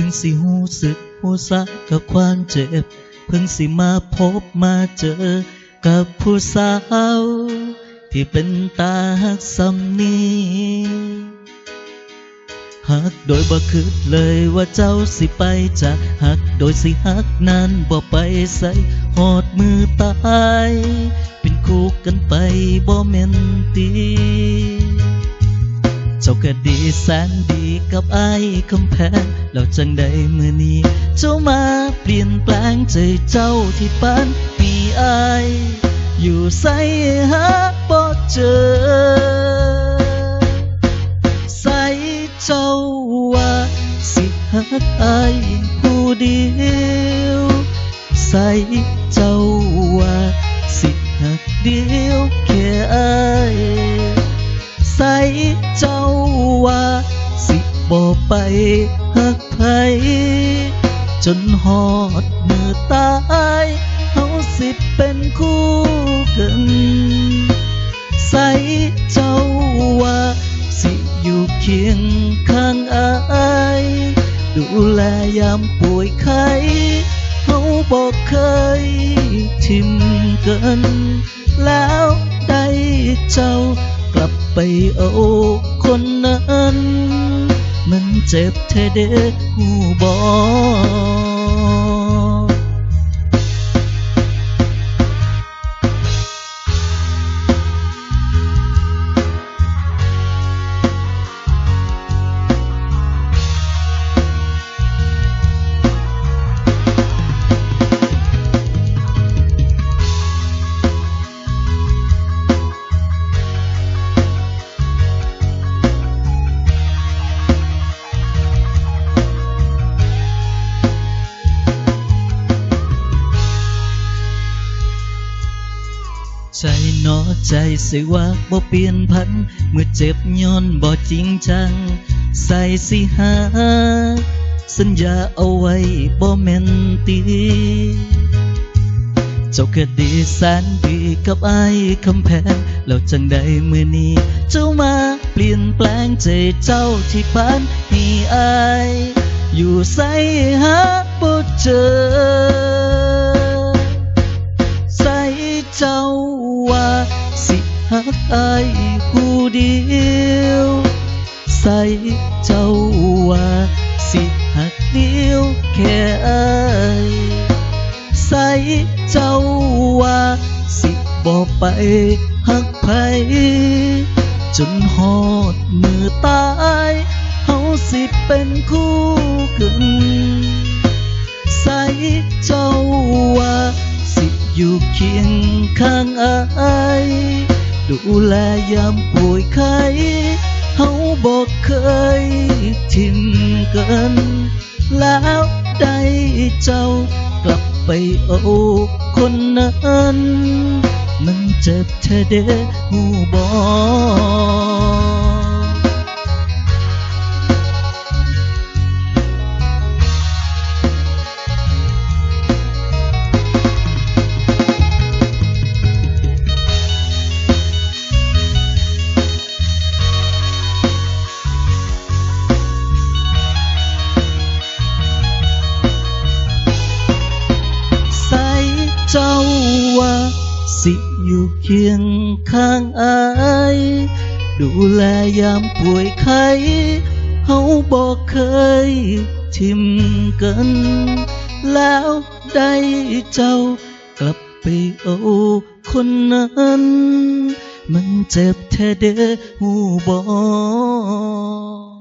พิ่งสิหูสึกหูสากับความเจ็บ เพิ่งสิมาพบมาเจอกับผู้สาว ที่เป็นตาหักสำนีหักโดยบ่คิดเลยว่าเจ้าสิไปจากหักโดยสิหักนานบ่ไปใส่หอดมือตาย เป็นคู่กันไปบ่แม่นตี จ้าก็ดีแสนดีกับไอ้คำแพงแล้วจังใดเมื่อนี้ เจ้ามาเปลี่ยนแปลงใจเจ้าที่ปานมีไออยู่ใส่หาบ่เจอ ใส่เจ้าว่าสิหักไอายผู้เดียวใส่เจ้าว่าสิหักเดียวแค่ไอาย ใส่เจ้าว่าสิบ่ไปหักไผจนหอดมือตายเฮาสิเป็นคู่กันใส่เจ้าว่าสิอยู่เคียงข้างอายดูแลยามป่วยไข้เฮาบอกเคยทิมกัน แล้วได้เจ้า ลับไปเอาคนนั้น มันเจ็บแท้เด้หูบอ ใจนอใจสิว่าบ่เปลี่ยนพัน เมื่อเจ็บย้อนบ่จริงจัง ใส่สิหา สัญญาเอาไว้บ่แม่นตีเจ้าก็ดีแสนดีกับไอ้คำแพงแล้วจังใดมือนี้ เจ้ามาเปลี่ยนแปลงใจเจ้าที่ผ่านให้อายอยู่ใส่หาบ่เจอ ใส่เจ้า หักอายผู้เดียว ใส่เจ้าว่าสิหักเดียวแค่อายใส่เจ้าว่าสิบ่ไปหักไผจนหอดมือตายเฮาสิเป็นคู่กันใส่เจ้าว่าสิอยู่เคียงข้างอาย ดูแลยามป่วยไข้เฮาบอกเคยทิ้งกันแล้วได้เจ้ากลับไปเอาคนนั้น มันเจ็บเธอเด้หูบอก สิอยู่เคียงข้างอาย ดูแลยามป่วยไข้เฮาบอกเคยทิมกัน แล้วได้เจ้ากลับไปเอาคนนั้น มันเจ็บแท้เด้อหูบอก